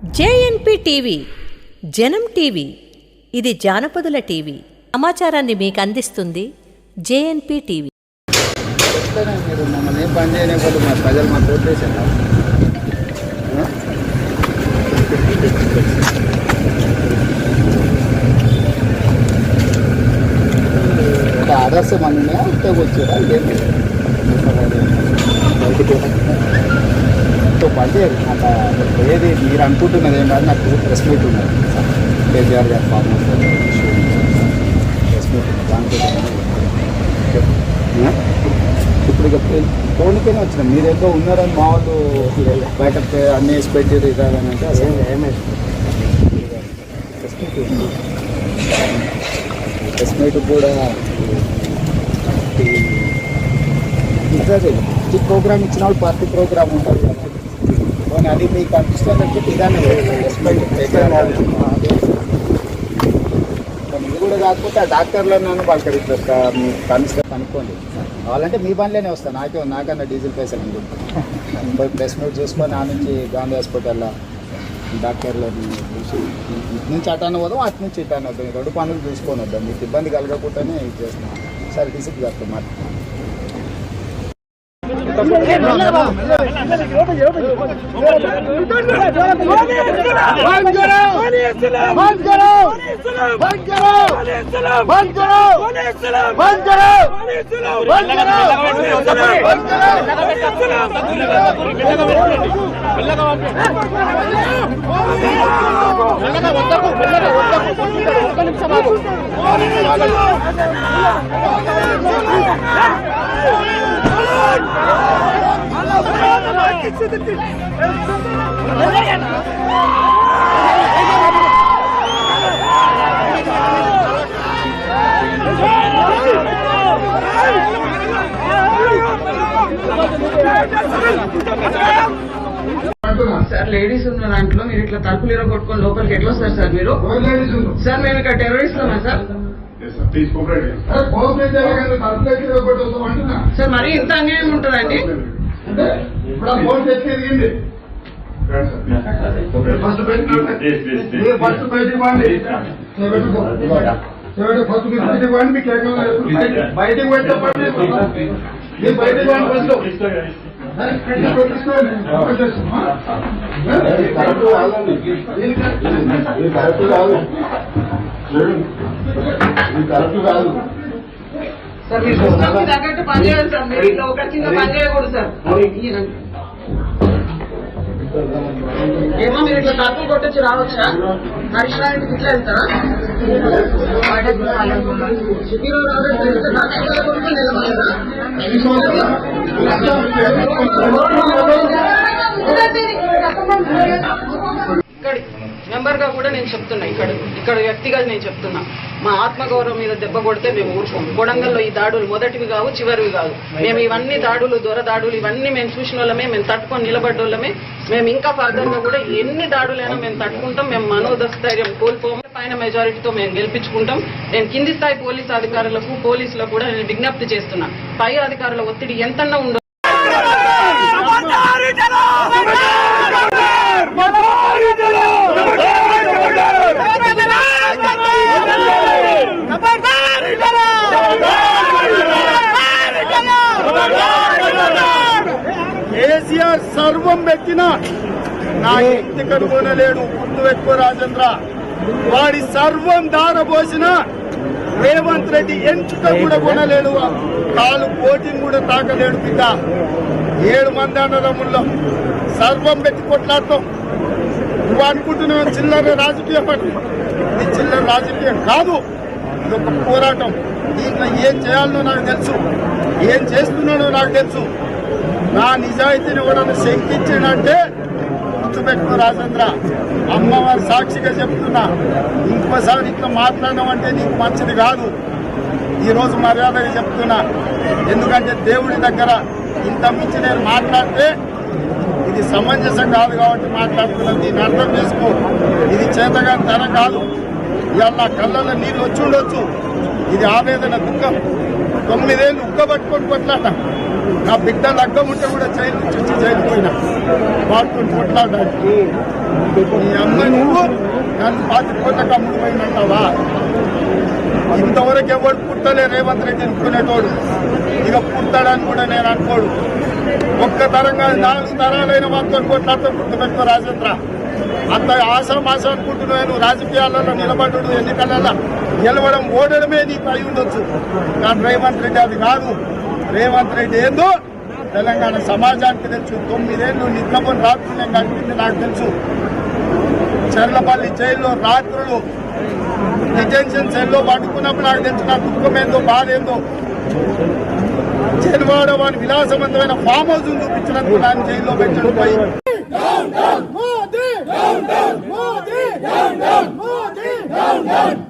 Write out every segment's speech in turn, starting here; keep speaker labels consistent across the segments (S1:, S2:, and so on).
S1: JNP TV జనం TV ఇది జానపదుల TV. సమాచారాన్ని మీకు అందిస్తుంది జేఎన్పి టీవీ.
S2: చెప్తానే మీరు మా వచ్చారా? ఏంటి తో పడితే నాకు ఏది మీరు అనుకుంటున్నది ఏం కాదు నాకు ప్రెస్ మీట్ ఉన్నది. కేసీఆర్ గారు ఫామ్ ప్రెస్ మీట్ ఆ? ఇప్పుడు ఇక ఫోన్కేనే వచ్చిన. మీరేదో ఉన్నారని మా వాళ్ళు బయట అన్ని వేసి పెట్టారు ఇదని అంటే అసలు ప్రెస్ మీట్ ఉంది. ప్రెస్ మీట్ కూడా ప్రోగ్రామ్ ఇచ్చిన వాళ్ళు పార్టీ ప్రోగ్రామ్ ఉంటుంది పోనీ అది మీకు అనిపిస్తుంది ఇదానే ఇది కూడా కాకపోతే ఆ డాక్టర్లో నన్ను పలకరిస్తారు మీరు కనుక్కోండి కావాలంటే మీ బండ్లోనే వస్తాను నాకే నాకన్నా డీజిల్ పైసలు అనుకుంటాను పోయి ప్రెస్ మీట్ చూసుకొని ఆ నుంచి గాంధీ హాస్పిటల్లో డాక్టర్లను చూసి ఇటు నుంచి అటాను వద్దాం అటు నుంచి ఇటాను వద్దాం రెండు పనులు చూసుకొని వద్దాం మీకు ఇబ్బంది కలగకుండానే ఇది చేస్తున్నాం సరే డిసిప్లిన్ కరెక్ట్ మాట
S3: నిమిషం
S4: సార్ లేడీస్ ఉన్న దాంట్లో మీరు ఇట్లా తలుపులు ఇరగొట్టుకుని లోపలికి ఎట్లా వస్తారు సార్ మీరు? సార్ మేము ఇక్కడ టెర్రరిస్ట్ ఉన్నాం సార్? సార్ మరీ ఇంత అన్యాయం ఉంటుందండి.
S3: ఫస్ట్ బయటికి పండి ఫస్ట్ మీరు బయటికి పండి మీకు ఎక్కడ బయటికి పోయి చెప్పండి మీరు బయటికి పండి ఫస్ట్.
S2: కరెక్ట్ కాదు ఇది కరెక్ట్ కాదు
S4: సార్ మీరు సిస్టమ్కి తగ్గట్టు పని చేయాలి సార్ మీరు ఇట్లా ఒక చిన్న పని చేయకూడదు సార్. ఏమో మీరు ఇట్లా తలుపులు కొట్టొచ్చి రావచ్చా హరీష్ రావు ఇట్లా వెళ్తారా రావడం ఇట్లా తలుపులు కొట్టుకొని నిలబడతారా? ఇక్కడ మెంబర్గా కూడా నేను చెప్తున్నా ఇక్కడ ఇక్కడ వ్యక్తిగా నేను చెప్తున్నా. మా ఆత్మగౌరవం మీద దెబ్బ కొడితే మేము ఊరుకోం. కొడంగల్లో ఈ దాడులు మొదటివి కావు చివరివి కాదు మేము ఇవన్నీ దాడులు దొర దాడులు ఇవన్నీ మేము చూసిన వాళ్ళమే మేము తట్టుకొని నిలబడ్డోళ్ళమే మేము ఇంకా ఫర్దర్గా కూడా ఎన్ని దాడులైనా మేము తట్టుకుంటాం మేము మనోధస్థైర్యం కోల్పోము పైన మెజారిటీతో మేము గెలిపించుకుంటాం. నేను కింది స్థాయి పోలీస్ అధికారులకు పోలీసులకు కూడా నేను విజ్ఞప్తి చేస్తున్నా. పై అధికారుల ఒత్తిడి ఎంతన్నా ఉండదు
S3: కేసీఆర్ సర్వం పెట్టిన నా ఇంటి కనుగొనలేడు గుర్తు పెట్టుకో రాజేంద్ర. వాడి సర్వం దారబోసిన రేవంత్ రెడ్డి ఎంచుక కూడా కొనలేడు. కాలు కోటిని కూడా తాకలేడు బిడ్డ. ఏడు మంది అన్నదమ్ముల్లో సర్వం పెట్టి కొట్లాడతాం. నువ్వు అనుకుంటున్నావు చిల్లర రాజకీయ పార్టీ. ఇది చిల్లర రాజకీయం కాదు. ఇది ఒక పోరాటం. దీంట్లో ఏం చేయాలనో నాకు తెలుసు. ఏం చేస్తున్నానో నాకు తెలుసు. నా నిజాయితీని కూడా శంకించాడంటే గుర్తుపెట్టుకో రాజేంద్ర. అమ్మవారి సాక్షిగా చెప్తున్నా. ఇంకోసారి ఇట్లా మాట్లాడడం అంటే నీకు మంచిది కాదు. ఈరోజు మర్యాదగా చెప్తున్నా. ఎందుకంటే దేవుడి దగ్గర ఇంత మించి నేను మాట్లాడితే ఇది సమంజసం కాదు కాబట్టి మాట్లాడుతున్నాను దీన్ని అర్థం చేసుకో. ఇది చేతగాని తన కాదు. ఇవాళ నా కళ్ళల్లో నీళ్ళు వచ్చి ఉండొచ్చు. ఇది ఆవేదన దుఃఖం. తొమ్మిదేళ్ళు ఉక్కబట్టుకొని కొట్లాట నా బిడ్డ లగ్గం ఉంటే కూడా జైలు నుంచి వచ్చి జైలు పోయినా. వాడుకొని కొట్లాడడానికి. నీ అమ్మ నువ్వు నన్ను పాతి కోట్లకు అమ్ముడు ఇంతవరకు ఎవడు పుట్టలే రేవంత్ రెడ్డి అనుకునేటోడు. ఇక పుట్టాడని కూడా నేను అనుకోడు. ఒక్క తరంగా నాలుగు తరాలైన వాళ్ళతో కోట్లాడితే గుర్తుపెట్టుకో రాజేంద్ర. అంత ఆశం ఆశ అనుకుంటున్నావు నువ్వు. రాజకీయాలలో నిలబడు ఎన్నికలలో గెలవడం ఓడడమే నీకు అయి ఉండొచ్చు కానీ రేవంత్ రెడ్డి అది కాదు రేవంత్ రెడ్డి ఏందో తెలంగాణ సమాజానికి తెలుసు తొమ్మిదేళ్ళు నిద్రపోని రాత్రులు నేను గడిపింది నాకు తెలుసు చర్లపల్లి జైల్లో రాత్రులు డిటెన్షన్ సెల్లో పట్టుకున్నప్పుడు నాకు తెలుసు నా దుఃఖం ఏందో బాధ ఏందో జైలువాడ వాని విలాసవంతమైన ఫామ్ హౌస్ చూపించినందుకు నన్ను జైల్లో పెట్టడం పోయి
S5: ఎంత పాలన రచించాలి నరేంద్ర మోదీని ఎంత పాలన సిగ్గు సిగ్గు ప్రతిపక్షాలపై మాత్రమే సిగ్గు సిగ్గు సిగ్గు సిగ్గు Modi Modi Modi Modi
S6: Kijika, how many of uh, Brijesh, please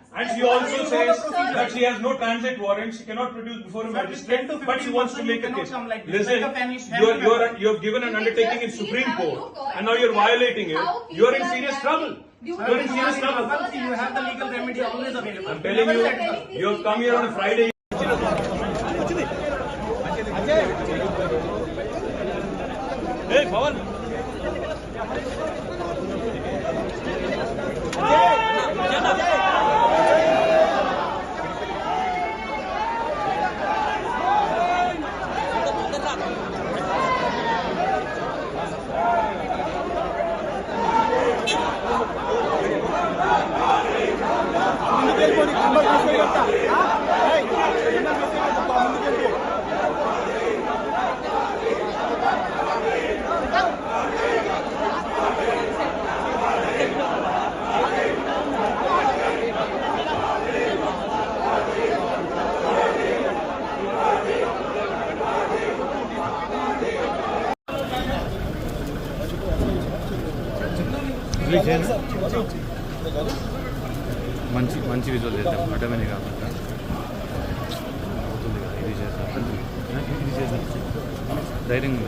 S7: And she also says that she has no transit warrant, she cannot produce before a magistrate, but she wants to make a case. Listen, you're, you're, you're given an undertaking in Supreme Court, and now you're violating it. You're in serious trouble. You're in serious trouble.
S6: You have the legal remedy always available.
S7: I'm telling you, you have come here on a Friday. Hey, Pawan.
S8: మంచి మంచి visual చేద్దాం. అడ్డమని కాకుండా అవుతుంది కదా, ఇది చేద్దాం. ఇది చేద్దాం. ధైర్యంగా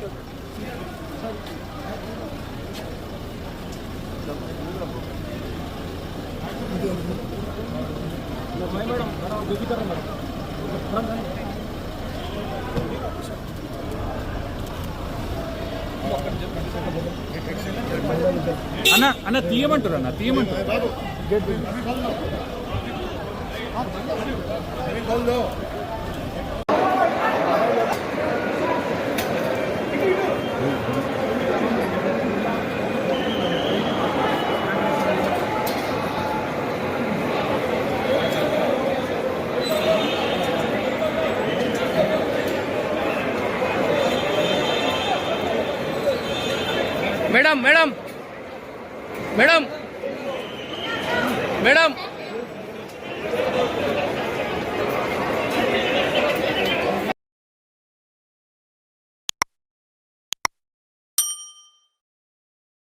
S8: అన్న అన్న తీయమంటారు అన్న తీయమంటారు
S9: ಮೇಡಮ್ ಮೇಡಮ್ ಮೇಡಮ್ ಮೇಡಮ್